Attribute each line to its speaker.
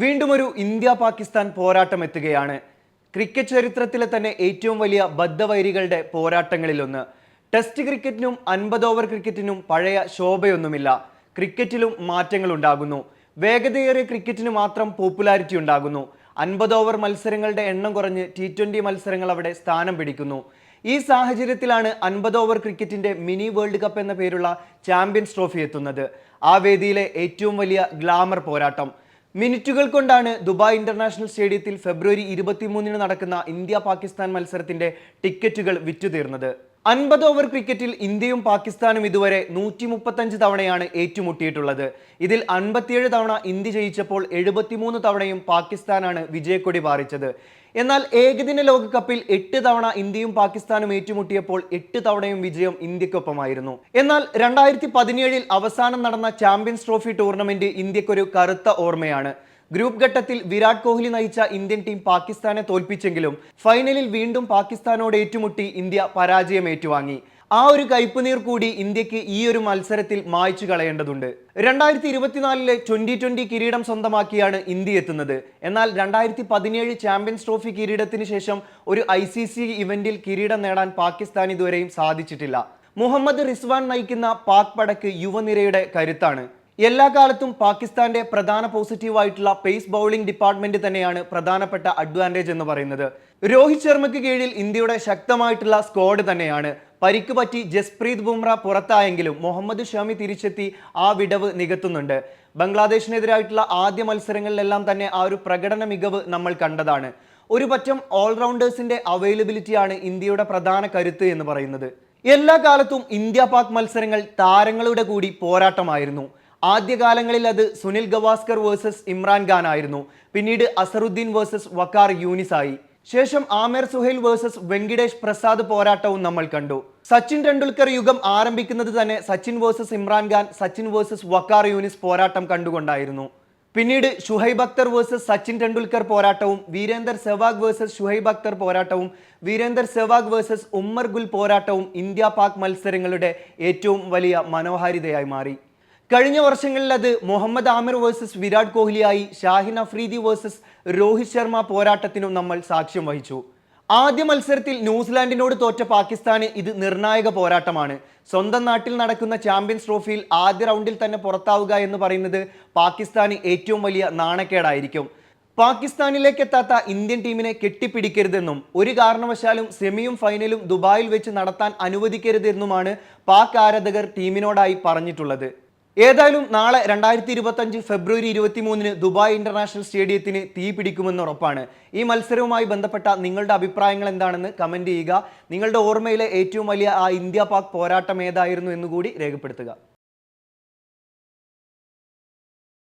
Speaker 1: വീണ്ടും ഒരു ഇന്ത്യ പാകിസ്ഥാൻ പോരാട്ടം എത്തുകയാണ്. ക്രിക്കറ്റ് ചരിത്രത്തിലെ തന്നെ ഏറ്റവും വലിയ ബദ്ധവൈരികളുടെ പോരാട്ടങ്ങളിലൊന്ന്. ടെസ്റ്റ് ക്രിക്കറ്റിനും അൻപത് ഓവർ ക്രിക്കറ്റിനും പഴയ ശോഭയൊന്നുമില്ല. ക്രിക്കറ്റിലും മാറ്റങ്ങൾ ഉണ്ടാകുന്നു വേഗതയേറിയ ക്രിക്കറ്റിന് മാത്രം പോപ്പുലാരിറ്റി ഉണ്ടാകുന്നു. അൻപത് ഓവർ മത്സരങ്ങളുടെ എണ്ണം കുറഞ്ഞ് ടി ട്വന്റി മത്സരങ്ങൾ അവിടെ സ്ഥാനം പിടിക്കുന്നു. ഈ സാഹചര്യത്തിലാണ് അൻപത് ഓവർ ക്രിക്കറ്റിന്റെ മിനി വേൾഡ് കപ്പ് എന്ന പേരുള്ള ചാമ്പ്യൻസ് ട്രോഫി എത്തുന്നത്. ആ വേദിയിലെ ഏറ്റവും വലിയ ഗ്ലാമർ പോരാട്ടം. മിനിറ്റുകൾ കൊണ്ടാണ് ദുബായ് ഇന്റർനാഷണൽ സ്റ്റേഡിയത്തിൽ ഫെബ്രുവരി ഇരുപത്തിമൂന്നിന് നടക്കുന്ന ഇന്ത്യ പാകിസ്ഥാൻ മത്സരത്തിന്റെ ടിക്കറ്റുകൾ വിറ്റുതീർന്നത്. അൻപത് ഓവർ ക്രിക്കറ്റിൽ ഇന്ത്യയും പാകിസ്ഥാനും ഇതുവരെ നൂറ്റി മുപ്പത്തഞ്ച് തവണയാണ് ഏറ്റുമുട്ടിയിട്ടുള്ളത്. ഇതിൽ അൻപത്തിയേഴ് തവണ ഇന്ത്യ ജയിച്ചപ്പോൾ എഴുപത്തിമൂന്ന് തവണയും പാകിസ്ഥാനാണ് വിജയക്കൊടി പാറിച്ചത്. എന്നാൽ ഏകദിന ലോകകപ്പിൽ എട്ട് തവണ ഇന്ത്യയും പാകിസ്ഥാനും ഏറ്റുമുട്ടിയപ്പോൾ എട്ട് തവണയും വിജയം ഇന്ത്യക്കൊപ്പമായിരുന്നു. എന്നാൽ രണ്ടായിരത്തി പതിനേഴിൽ അവസാനം നടന്ന ചാമ്പ്യൻസ് ട്രോഫി ടൂർണമെന്റ് ഇന്ത്യക്കൊരു കറുത്ത ഓർമ്മയാണ്. ഗ്രൂപ്പ് ഘട്ടത്തിൽ വിരാട് കോഹ്ലി നയിച്ച ഇന്ത്യൻ ടീം പാകിസ്ഥാനെ തോൽപ്പിച്ചെങ്കിലും ഫൈനലിൽ വീണ്ടും പാകിസ്ഥാനോട് ഏറ്റുമുട്ടി ഇന്ത്യ പരാജയം ഏറ്റുവാങ്ങി. ആ ഒരു കയ്പുനീർ കൂടി ഇന്ത്യയ്ക്ക് ഈ ഒരു മത്സരത്തിൽ മായ്ച്ചു കളയേണ്ടതുണ്ട്. രണ്ടായിരത്തി ഇരുപത്തിനാലിലെ ട്വന്റി ട്വന്റി കിരീടം സ്വന്തമാക്കിയാണ് ഇന്ത്യ എത്തുന്നത്. എന്നാൽ രണ്ടായിരത്തി പതിനേഴ് ചാമ്പ്യൻസ് ട്രോഫി കിരീടത്തിന് ശേഷം ഒരു ഐ സി സി ഇവന്റിൽ കിരീടം നേടാൻ പാകിസ്ഥാൻ ഇതുവരെയും സാധിച്ചിട്ടില്ല. മുഹമ്മദ് റിസ്വാൻ നയിക്കുന്ന പാക് പടക്ക് യുവനിരയുടെ കരുത്താണ്. എല്ലാ കാലത്തും പാകിസ്ഥാന്റെ പ്രധാന പോസിറ്റീവ് ആയിട്ടുള്ള പേസ് ബൗളിംഗ് ഡിപ്പാർട്ട്മെന്റ് തന്നെയാണ് പ്രധാനപ്പെട്ട അഡ്വാന്റേജ് എന്ന് പറയുന്നത്. രോഹിത് ശർമ്മയ്ക്ക് കീഴിൽ ഇന്ത്യയുടെ ശക്തമായിട്ടുള്ള സ്ക്വാഡ് തന്നെയാണ്. പരിക്ക് പറ്റി ജസ്പ്രീത് ബുംറ പുറത്തായെങ്കിലും മുഹമ്മദ് ഷമി തിരിച്ചെത്തി ആ വിടവ് നികത്തുന്നുണ്ട്. ബംഗ്ലാദേശിനെതിരായിട്ടുള്ള ആദ്യ മത്സരങ്ങളിലെല്ലാം തന്നെ ആ ഒരു പ്രകടന മികവ് നമ്മൾ കണ്ടതാണ്. ഒരു പറ്റം ഓൾറൗണ്ടേഴ്സിന്റെ അവൈലബിലിറ്റിയാണ് ഇന്ത്യയുടെ പ്രധാന കരുത്ത് എന്ന് പറയുന്നത്. എല്ലാ കാലത്തും ഇന്ത്യ പാക് മത്സരങ്ങൾ താരങ്ങളുടെ കൂടി പോരാട്ടമായിരുന്നു. ആദ്യകാലങ്ങളിൽ അത് സുനിൽ ഗവാസ്കർ വേഴ്സസ് ഇമ്രാൻ ഖാൻ ആയിരുന്നു. പിന്നീട് അസറുദ്ദീൻ വേഴ്സസ് വക്കാർ യൂനിസ് ആയി. ശേഷം ആമിർ സുഹൈൽ വേഴ്സസ് വെങ്കിടേഷ് പ്രസാദ് പോരാട്ടവും നമ്മൾ കണ്ടു. സച്ചിൻ ടെണ്ടുൽക്കർ യുഗം ആരംഭിക്കുന്നത് തന്നെ സച്ചിൻ വേഴ്സസ് ഇമ്രാൻ ഖാൻ സച്ചിൻ വേഴ്സസ് വക്കാർ യൂനിസ് പോരാട്ടം കണ്ടുകൊണ്ടായിരുന്നു. പിന്നീട് ഷുഹൈബ് അക്തർ വേഴ്സസ് സച്ചിൻ ടെണ്ടുൽക്കർ പോരാട്ടവും വീരേന്ദർ സെവാഗ് വേഴ്സസ് ഷുഹൈബ് അക്തർ പോരാട്ടവും വീരേന്ദർ സെവാഗ് വേഴ്സസ് ഉമ്മർ ഗുൽ പോരാട്ടവും ഇന്ത്യ പാക് മത്സരങ്ങളുടെ ഏറ്റവും വലിയ മനോഹാരിതയായി മാറി. കഴിഞ്ഞ വർഷങ്ങളിൽ അത് മുഹമ്മദ് ആമിർ വേഴ്സസ് വിരാട് കോഹ്ലിയായി ഷാഹിൻ അഫ്രീദി വേഴ്സസ് രോഹിത് ശർമ്മ പോരാട്ടത്തിനും നമ്മൾ സാക്ഷ്യം വഹിച്ചു. ആദ്യ മത്സരത്തിൽ ന്യൂസിലാൻഡിനോട് തോറ്റ പാകിസ്ഥാന് ഇത് നിർണായക പോരാട്ടമാണ്. സ്വന്തം നാട്ടിൽ നടക്കുന്ന ചാമ്പ്യൻസ് ട്രോഫിയിൽ ആദ്യ റൗണ്ടിൽ തന്നെ പുറത്താവുക എന്ന് പറയുന്നത് പാകിസ്ഥാന് ഏറ്റവും വലിയ നാണക്കേടായിരിക്കും. പാകിസ്ഥാനിലേക്ക് എത്താത്ത ഇന്ത്യൻ ടീമിനെ കെട്ടിപ്പിടിക്കരുതെന്നും ഒരു കാരണവശാലും സെമിയും ഫൈനലും ദുബായിൽ വെച്ച് നടത്താൻ അനുവദിക്കരുതെന്നുമാണ് പാക് ആരാധകർ ടീമിനോടായി പറഞ്ഞിട്ടുള്ളത്. ഏതായാലും നാളെ രണ്ടായിരത്തി ഇരുപത്തഞ്ച് ഫെബ്രുവരി ഇരുപത്തി മൂന്നിന് ദുബായ് ഇന്റർനാഷണൽ സ്റ്റേഡിയത്തിന് തീ പിടിക്കുമെന്ന് ഉറപ്പാണ്. ഈ മത്സരവുമായി ബന്ധപ്പെട്ട നിങ്ങളുടെ അഭിപ്രായങ്ങൾ എന്താണെന്ന് കമന്റ് ചെയ്യുക. നിങ്ങളുടെ ഓർമ്മയിലെ ഏറ്റവും വലിയ ആ ഇന്ത്യ പാക് പോരാട്ടം ഏതായിരുന്നു എന്നുകൂടി രേഖപ്പെടുത്തുക.